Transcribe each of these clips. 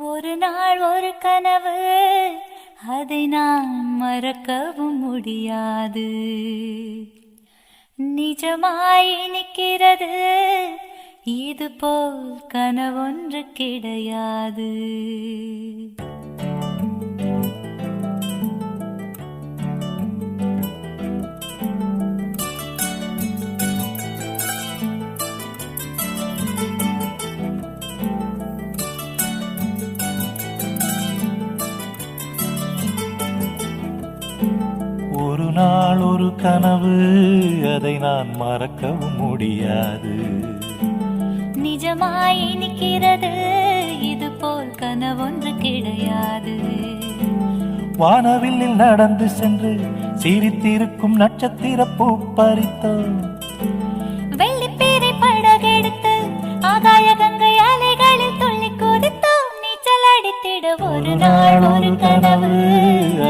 ஒரு நாள் ஒரு கனவு அதை நான் மறக்கவும் முடியாது. நிஜமாய் நிற்கிறது இது போல் கனவொன்று கிடையாது. நாள் ஒரு கனவு அதை நான் மறக்கவும் முடியாது. நிஜமாய் நிற்கிறது இது போல் கனவொன்று கிடையாது. வானவில்லில் நடந்து சென்று சிரித்திருக்கும் நட்சத்திர பூ பறித்தோம் வெள்ளிப்பீரை படகெடுத்து ஆகாய கங்கை அலைகளில் துள்ளி குதித்தோம் நீச்சல் அடித்திட ஒரு நாள் ஒரு கனவு.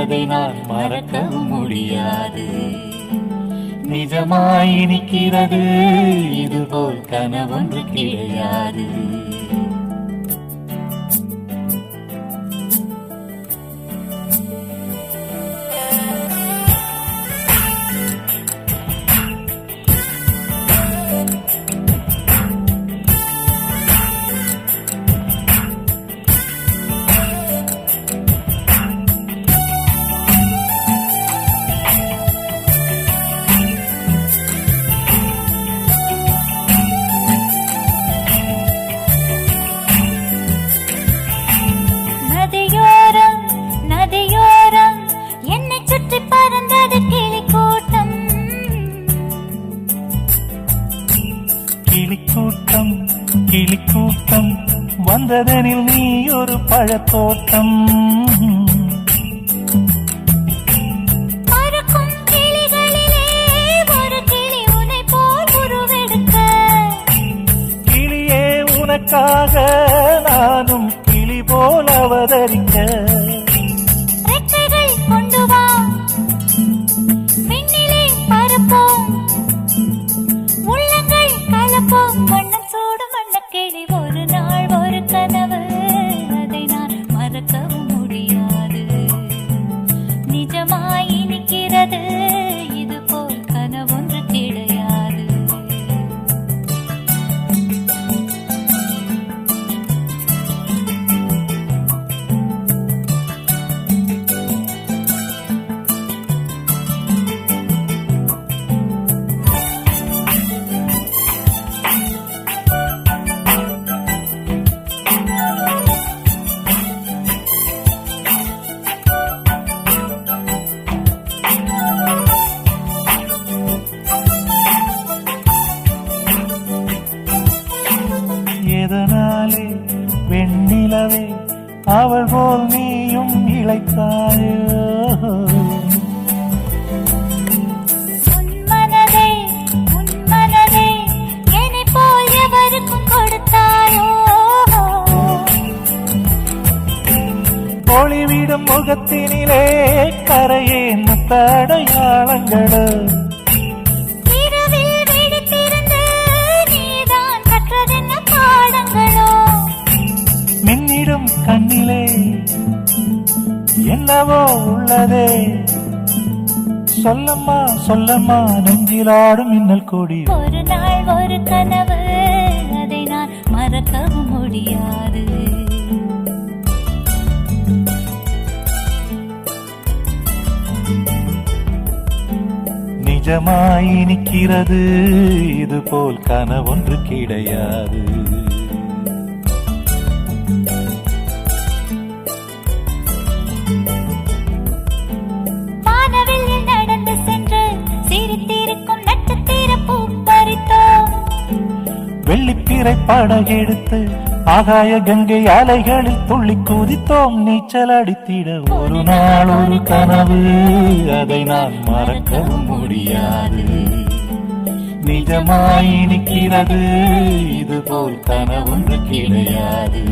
அதை நான் மறக்கவும் முடியாது. நிஜமாய் நிற்கிறது இதுபோல் கனவொன்று கிடையாது. சுற்றி பறந்தது கிளி கூட்டம் கிளிக்கூட்டம் கிளிக்கூட்டம் வந்ததெனில் நீ ஒரு பழத்தோட்டம். பறக்கும் கிளிகளிலே ஒரு கிளி உன்னை போல் உருவெடுக்க. கிளியே உனக்காக நானும் கிளி போல் அவதரிக்க. அவள் போல் நீயும் இழைத்தாயோ. ஒளிவிடும் முகத்தினிலே கரையே முத்தடையாளங்களோ. என்னவோ உள்ளதே. சொல்லம்மா சொல்லம்மா நெஞ்சிலாடும் மின்னல் கொடி. ஒரு நாள் ஒரு கனவு அதை நான் மறக்கவும் முடியாது. நிஜமாய் நிற்கிறது இது போல் கனவொன்று கிடையாது. வெள்ளிப்பிறை படகெடுத்து ஆகாய கங்கை அலைகளில் துள்ளி குதித்தோம். நீச்சல் அடித்திட ஒரு நாள் ஒரு கனவு. அதை நான் மறக்கவும் முடியாது. நிஜமாய் நிற்கிறது. இது போல் கனவொன்று கிடையாது.